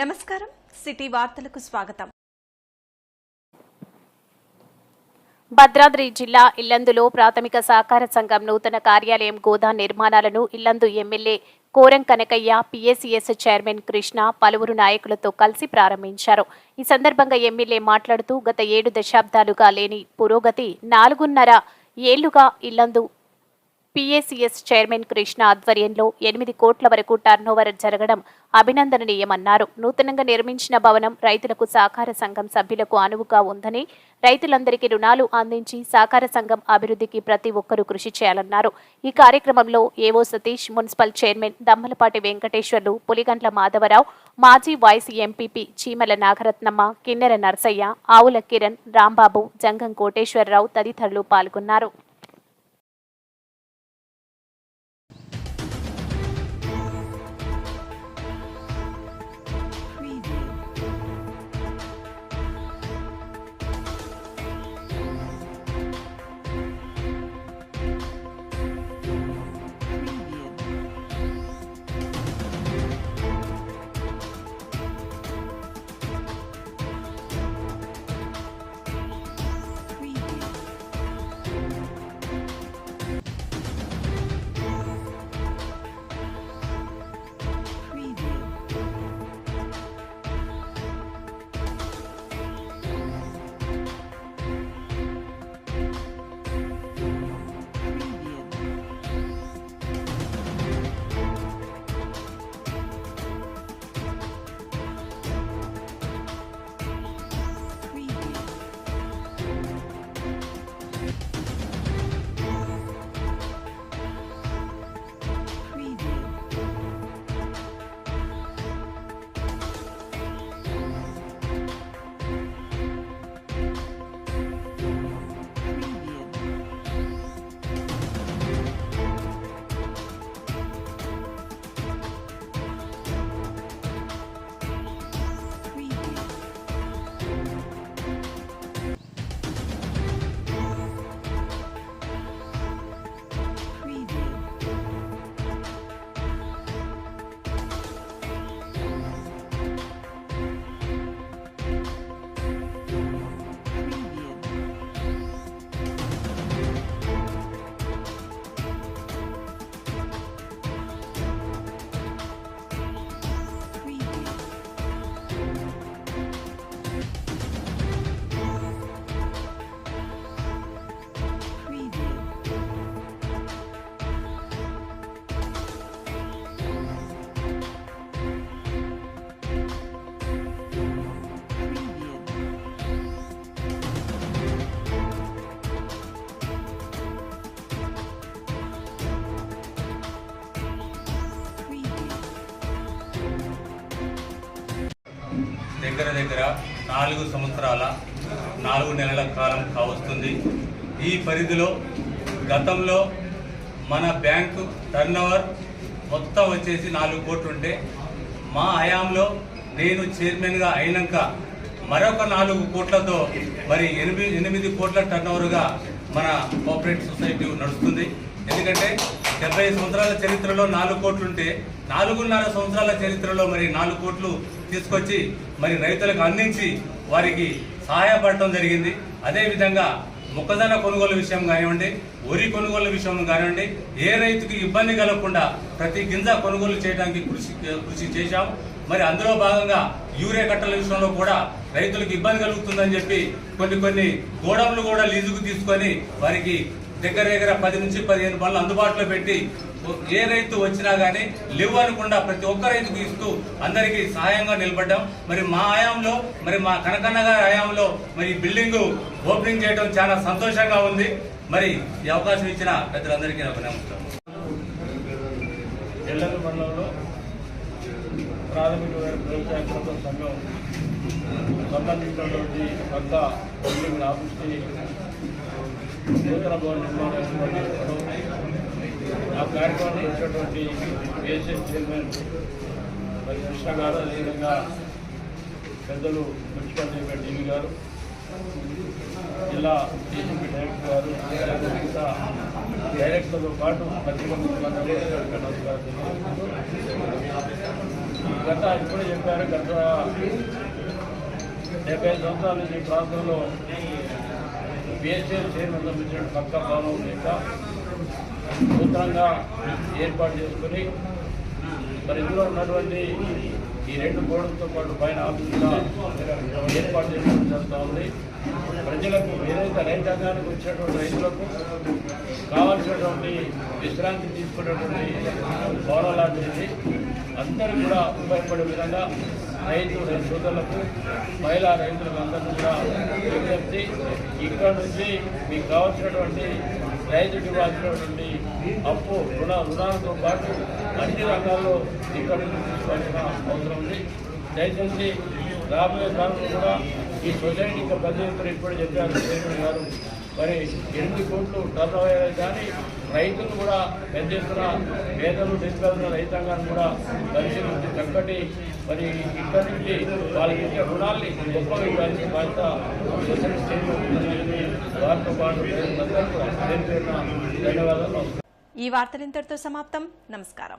నమస్కారం. సిటీ వార్తలకు స్వాగతం. భద్రాద్రి జిల్లా ఇల్లందులో ప్రాథమిక సహకార సంఘం నూతన కార్యాలయం గోదా నిర్మాణాలను Yellandu MLA Koram Kanakaiah PSCS chairman Krishna పలువురు నాయకులతో కలిసి ప్రారంభించారు. ఈ సందర్భంగా ఎమ్మెల్యే మాట్లాడుతూ గత ఏడు దశాబ్దాలుగా లేని పురోగతి నాలుగున్నర ఏళ్ళుగా ఇల్లందు పిఏసీఎస్ చైర్మన్ కృష్ణ ఆధ్వర్యంలో ఎనిమిది కోట్ల వరకు టర్నోవర్ జరగడం అభినందనీయమన్నారు. నూతనంగా నిర్మించిన భవనం రైతులకు సహకార సంఘం సభ్యులకు అనువుగా ఉందని రైతులందరికీ రుణాలు అందించి సహకార సంఘం అభివృద్ధికి ప్రతి ఒక్కరూ కృషి చేయాలన్నారు. ఈ కార్యక్రమంలో AO Satish municipal chairman Dammalapati Venkateswarlu Puligantla Madhavarao మాజీ వైస్ ఎంపీపీ చీమల నాగరత్నమ్మ కిన్నెర నర్సయ్య ఆవుల కిరణ్ రాంబాబు జంగం కోటేశ్వరరావు తదితరులు పాల్గొన్నారు. దగ్గర దగ్గర నాలుగు సంవత్సరాల నాలుగు నెలల కాలం కావస్తుంది. ఈ పరిధిలో గతంలో మన బ్యాంకు టర్నోవర్ మొత్తం వచ్చేసి నాలుగు కోట్లు ఉంటే మా హయాంలో నేను చైర్మన్గా అయినాక మరొక నాలుగు కోట్లతో మరి ఎనిమిది ఎనిమిది కోట్ల టర్నోవర్గా మన కోఆపరేటివ్ సొసైటీ నడుస్తుంది. ఎందుకంటే డెబ్బై సంవత్సరాల చరిత్రలో నాలుగు కోట్లు ఉంటే నాలుగున్నర సంవత్సరాల చరిత్రలో మరి నాలుగు కోట్లు తీసుకొచ్చి మరి రైతులకు అందించి వారికి సహాయపడటం జరిగింది. అదేవిధంగా మొక్కజొన్న కొనుగోలు విషయం కానివ్వండి వరి కొనుగోలు విషయం కానివ్వండి ఏ రైతుకి ఇబ్బంది కలగకుండా ప్రతి గింజ కొనుగోలు చేయడానికి కృషి కృషి చేశాం. మరి అందులో భాగంగా యూరియా కట్టల విషయంలో కూడా రైతులకు ఇబ్బంది కలుగుతుందని చెప్పి కొన్ని కొన్ని గోడౌన్లు కూడా లీజుకు తీసుకొని వారికి దగ్గర దగ్గర పది నుంచి పదిహేను బండ్లు అందుబాటులో పెట్టి ఏ రైతు వచ్చినా కానీ లివ్ అనకుండా ప్రతి ఒక్క రైతుకు ఇస్తూ అందరికీ సహాయంగా నిలబడ్డాం. మరి మా ఆయాంలో మరి మా కనకన్న గారి ఆయాంలో మరి ఈ బిల్డింగ్ ఓపెనింగ్ చేయడం చాలా సంతోషంగా ఉంది. మరి ఈ అవకాశం ఇచ్చిన పెద్దలందరికీ నాకు నమస్కారం. మండలంలో ప్రాథమిక సంఘం సంబంధించినటువంటి కొత్త బిల్డింగ్ ఆఫీస్ని నూతన భవన నిర్మాణం ఆ కార్యక్రమాన్ని వచ్చినటువంటి బిఎస్ఎస్ చైర్మన్ మరి కృష్ణ గారు అదేవిధంగా పెద్దలు మున్సిపల్ చైర్మన్ గారు జిల్లా డీసీపీ డైరెక్టర్ గారు డైరెక్టర్తో పాటు పత్రికా నమస్కారం గత ఇప్పుడే చెప్పారు గత డెబ్బై ఐదు సంవత్సరాల నుంచి ప్రాంతంలో బిఎస్ఎల్ చైర్మన్ సంబంధించిన పక్క భవనం చేత నూతనంగా ఏర్పాటు చేసుకుని మరి ఇందులో ఉన్నటువంటి ఈ రెండు బోర్డులతో పాటు పైన ఆఫీసుగా ఏర్పాటు చేసుకోవడం జరుగుతూ ఉంది. ప్రజలకు ఏదైతే రైతాంగానికి వచ్చినటువంటి రైతులకు కావాల్సినటువంటి విశ్రాంతి తీసుకున్నటువంటి భవనం లాంటిది అందరూ కూడా ఉపయోగపడే విధంగా రైతు సోదరులకు మహిళా రైతులకు అందరికీ కూడా విజ్ఞప్తి ఇక్కడ నుంచి మీకు కావాల్సినటువంటి రైతుకి ఇవ్వాల్సినటువంటి అప్పు రుణ రుణాలతో పాటు అన్ని రంగాల్లో ఇక్కడ నుంచి తీసుకోవాల్సిన అవసరం ఉంది. దయచేసి రాబోయే కాలంలో కూడా ఈ సొసైటీ ఇంకా పెద్ద ఇప్పుడు చెప్పారు చైర్మన్ గారు. మరి ఎనిమిది కోట్లు టర్న్ అయ్యారు కానీ రైతులు కూడా పెద్ద ఎత్తున పేదలు నిరుపేదల రైతాంగాన్ని కూడా పరిశీలించి చక్కటి మరి ఇక్కడి నుంచి వాళ్ళకి ఇచ్చే రుణాల్ని గొప్పగా ఇవ్వాల్సిన బాధ్యత సొసైటీ చైర్మన్ వారితో పాటు పేరు పేరున ధన్యవాదాలు. ఈ వార్తలు ఇంతటితో సమాప్తం. నమస్కారం.